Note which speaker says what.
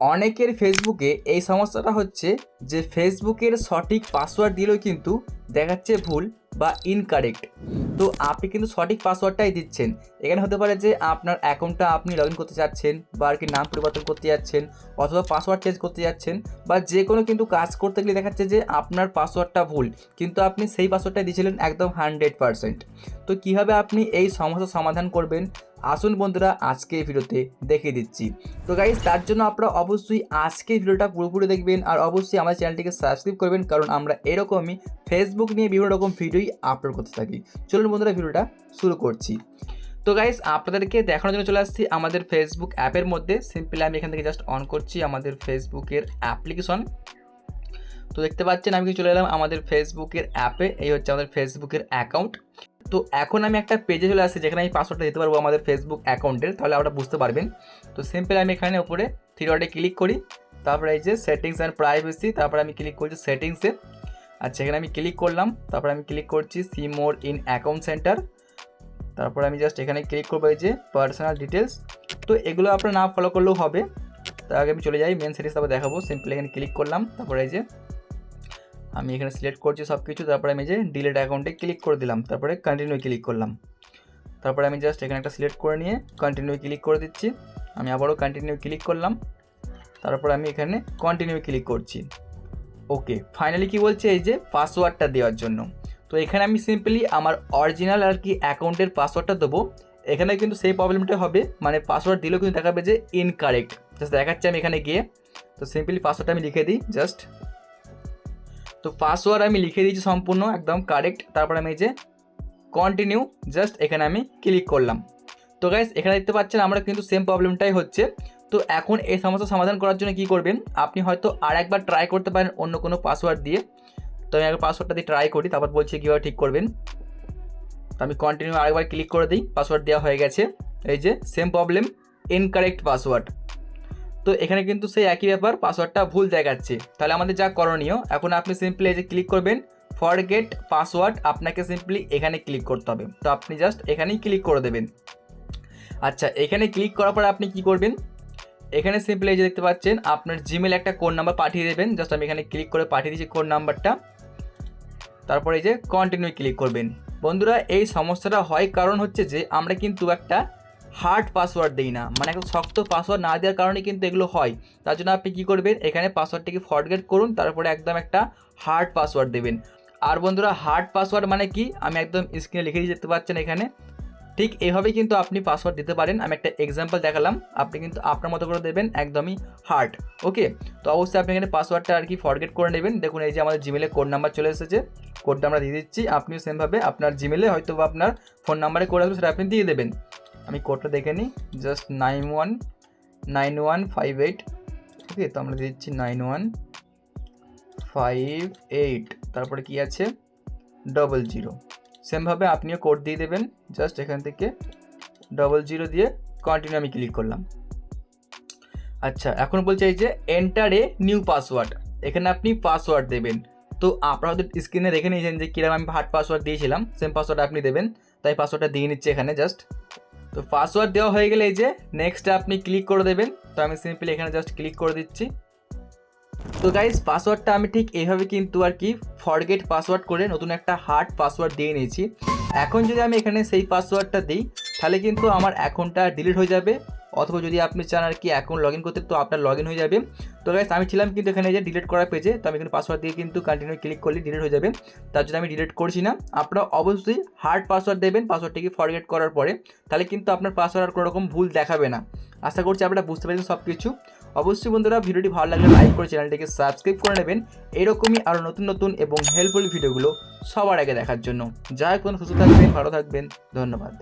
Speaker 1: অনেকের ফেসবুকে এই সমস্যাটা হচ্ছে যে ফেসবুকের সঠিক পাসওয়ার্ড দিলেও কিন্তু দেখাচ্ছে ভুল বা ইনকারেক্ট তো আপনি কিন্তু সঠিক পাসওয়ার্ডটাই দিচ্ছেন। এখানে হতে পারে যে আপনার অ্যাকাউন্টটা আপনি লগ করতে চাচ্ছেন বা আর কি নাম পরিবর্তন করতে যাচ্ছেন অথবা পাসওয়ার্ড চেঞ্জ করতে যাচ্ছেন বা যে কোনো কিন্তু কাজ করতে গেলে দেখাচ্ছে যে আপনার পাসওয়ার্ডটা ভুল, কিন্তু আপনি সেই পাসওয়ার্ডটা দিয়েছিলেন একদম হান্ড্রেড পারসেন্ট তো কীভাবে আপনি এই সমস্যার সমাধান করবেন? আসুন বন্ধুরা, আজকে এই ভিডিওতে দেখিয়ে দিচ্ছি। তো গাইজ তার জন্য আপনারা অবশ্যই আজকে ভিডিওটা পুরোপুরি দেখবেন আর অবশ্যই আমার চ্যানেলটিকে সাবস্ক্রাইব করবেন, কারণ আমরা এরকমই ফেসবুক নিয়ে বিভিন্ন রকম ভিডিওই আপলোড করতে থাকি। চলুন বন্ধুরা, ভিডিওটা শুরু করছি। তো গাইজ আপনাদেরকে দেখানোর জন্য চলে আসছি আমাদের ফেসবুক অ্যাপের মধ্যে। সিম্পলি আমি এখান থেকে জাস্ট অন করছি আমাদের ফেসবুকের অ্যাপ্লিকেশন তো দেখতে পাচ্ছেন, আমি চলে এলাম আমাদের ফেসবুকের অ্যাপে এই হচ্ছে আমাদের ফেসবুকের অ্যাকাউন্ট তো এখন আমি একটা পেজে চলে আসছি, যেখানে আমি পাসওয়ার্ডটা দিতে পারব আমাদের ফেসবুক অ্যাকাউন্টের তাহলে আপনারা বুঝতে পারবেন। তো সিম্পল আমি এখানে উপরে থ্রি ক্লিক করি, তারপরে এই যে সেটিংস অ্যান্ড প্রাইভেসি তারপরে আমি ক্লিক করছি সেটিংসে আচ্ছা এখানে আমি ক্লিক করলাম, তারপরে আমি ক্লিক করছি see more in account center তারপরে আমি জাস্ট এখানে ক্লিক করব এই যে পার্সোনাল ডিটেলস তো এগুলো আপনার না ফলো করলেও হবে। তার আগে আমি চলে যাই মেন সেটিংস তারপর দেখাবো সিম্পল এখানে ক্লিক করলাম, তারপরে এই যে আমি এখানে সিলেক্ট করছি সব কিছু তারপরে আমি যে ডিলেট অ্যাকাউন্টে ক্লিক করে দিলাম, তারপরে কন্টিনিউ ক্লিক করলাম। তারপরে আমি জাস্ট এখানে একটা সিলেক্ট করে নিয়ে কন্টিনিউ ক্লিক করে দিচ্ছি। আমি আবারও কন্টিনিউ ক্লিক করলাম, তারপরে আমি এখানে কন্টিনিউ ক্লিক করছি। ওকে ফাইনালি কি বলছে? এই যে পাসওয়ার্ডটা দেওয়ার জন্য। তো এখানে আমি সিম্পলি আমার অরিজিনাল আর কি অ্যাকাউন্টের পাসওয়ার্ডটা দেবো। এখানে কিন্তু সেই প্রবলেমটা হবে মানে পাসওয়ার্ড দিলেও কিন্তু দেখাবে যে ইনকারেক্ট জাস্ট দেখাচ্ছি আমি এখানে গিয়ে। তো সিম্পলি পাসওয়ার্ডটা আমি লিখে দিই জাস্ট তো পাসওয়ার্ড আমি লিখে দিয়েছি সম্পূর্ণ, একদম কারেক্ট তারপর আমি এই যে কন্টিনিউ জাস্ট এখানে আমি ক্লিক করলাম। তো গাইজ এখানে দেখতে পাচ্ছেন আমরা কিন্তু সেম প্রবলেমটাই হচ্ছে। তো এখন এই সমস্যার সমাধান করার জন্য কী করবেন? আপনি হয়তো আর একবার ট্রাই করতে পারেন অন্য কোনো পাসওয়ার্ড দিয়ে। তো আমি একবার পাসওয়ার্ডটা দিয়ে ট্রাই করি, তারপর বলছি কীভাবে ঠিক করবেন। তো আমি কন্টিনিউ আরেকবার ক্লিক করে দিই পাসওয়ার্ড দেওয়া হয়ে গেছে। এই যে সেম প্রবলেম ইনকারেক্ট পাসওয়ার্ড তো এখানে কিন্তু সেই একই ব্যাপার, পাসওয়ার্ডটা ভুল দেখাচ্ছে। তাহলে আমাদের যা করণীয়, এখন আপনি সিম্পলি এই যে ক্লিক করবেন ফরগেট পাসওয়ার্ড আপনাকে সিম্পলি এখানে ক্লিক করতে হবে। তো আপনি জাস্ট এখানেই ক্লিক করে দেবেন। আচ্ছা এখানে ক্লিক করার পর আপনি কি করবেন? এখানে সিম্পলি এই যে দেখতে পাচ্ছেন, আপনার জিমেল একটা কোড নাম্বার পাঠিয়ে দেবেন। জাস্ট আমি এখানে ক্লিক করে পাঠিয়ে দিচ্ছি কোড নাম্বারটা তারপরে এই যে কন্টিনিউ ক্লিক করবেন। বন্ধুরা, এই সমস্যাটা হয় কারণ হচ্ছে যে, আমরা কিন্তু একটা হার্ড পাসওয়ার্ড দিই না। মানে একটা শক্ত পাসওয়ার্ড না দেওয়ার কারণে কিন্তু এগুলো হয়। তার জন্য আপনি কী করবেন? এখানে পাসওয়ার্ডটিকে ফরগেট করুন, তারপরে একদম একটা হার্ড পাসওয়ার্ড দেবেন। আর বন্ধুরা হার্ড পাসওয়ার্ড মানে কি? আমি একদম স্ক্রিনে লিখে দিয়ে যেতে পারছেন এখানে। ঠিক এইভাবেই কিন্তু আপনি পাসওয়ার্ড দিতে পারেন। আমি একটা এক্সাম্পল দেখালাম। আপনি কিন্তু আপনার মতো করে দেবেন, একদমই হার্ড ওকে? তো অবশ্যই আপনি এখানে পাসওয়ার্ডটা আর কি ফরগেট করে নেবেন। দেখুন, এই যে আমাদের জিমেলে কোড নাম্বার চলে এসেছে। কোডটা আমরা দিয়ে দিচ্ছি। আপনিও সেমভাবে আপনার জিমেলে হয়তো বা আপনার ফোন নাম্বারে কোড আসবে, সেটা আপনি দিয়ে দেবেন। আমি কোডটা দেখে নিই just nine one nine one five eight okay তো আমরা দিচ্ছি নাইন ওয়ান ফাইভ এইট তারপরে কি আছে? ডবল জিরো সেমভাবে আপনিও কোড দিয়ে দেবেন জাস্ট এখান থেকে ডবল জিরো দিয়ে কন্টিনিউ আমি ক্লিক করলাম। আচ্ছা এখন বলছে এই যে এন্টার এ নিউ পাসওয়ার্ড এখানে আপনি পাসওয়ার্ড দেবেন। তো আপনারা হয়তো স্ক্রিনে দেখে নিয়েছেন যে কীরকম আমি হার্ড পাসওয়ার্ড দিয়েছিলাম সেম পাসওয়ার্ড আপনি দেবেন, তাই পাসওয়ার্ডটা দিয়ে নিচ্ছে এখানে জাস্ট তো পাসওয়ার্ড দেওয়া হয়ে গেলে এই যে নেক্সট আপনি ক্লিক করে দেবেন। তো আমি সিম্পলি এখানে জাস্ট ক্লিক করে দিচ্ছি। তো গাইজ পাসওয়ার্ডটা আমি ঠিক এইভাবে কিন্তু আর কি ফরগেট পাসওয়ার্ড করে নতুন একটা হার্ড পাসওয়ার্ড দিয়ে নিয়েছি। এখন যদি আমি এখানে সেই পাসওয়ার্ডটা দিই, তাহলে কিন্তু আমার অ্যাকাউন্টটা ডিলিট হয়ে যাবে। অথবা যদি আপনি চান আর কি অ্যাকাউন্ট লগ ইন করতে, তো আপনার লগ ইন হয়ে যাবে। তো গাইজ আমি ছিলাম কিন্তু এখানে যে ডিলিট করা পেজে তো আমি এখানে পাসওয়ার্ড দিয়ে কিন্তু কন্টিনিউ ক্লিক করলে ডিলিট হয়ে যাবে। তার জন্য আমি ডিলিট করছি না। আপনারা অবশ্যই হার্ড পাসওয়ার্ড দেবেন পাসওয়ার্ডটিকে ফরগেট করার পরে। তাহলে কিন্তু আপনার পাসওয়ার্ড আর কোনো রকম ভুল দেখাবে না। আশা করছি আপনারা বুঝতে পেরেছেন সব কিছু অবশ্যই বন্ধুরা, ভিডিওটি ভালো লাগলে লাইক করে চ্যানেলটিকে সাবস্ক্রাইব করে নেবেন। এরকমই আরও নতুন নতুন এবং হেল্পফুল ভিডিওগুলো সবার আগে দেখার জন্য। যাই হোক সুস্থ থাকবেন, ভালো থাকবেন, ধন্যবাদ।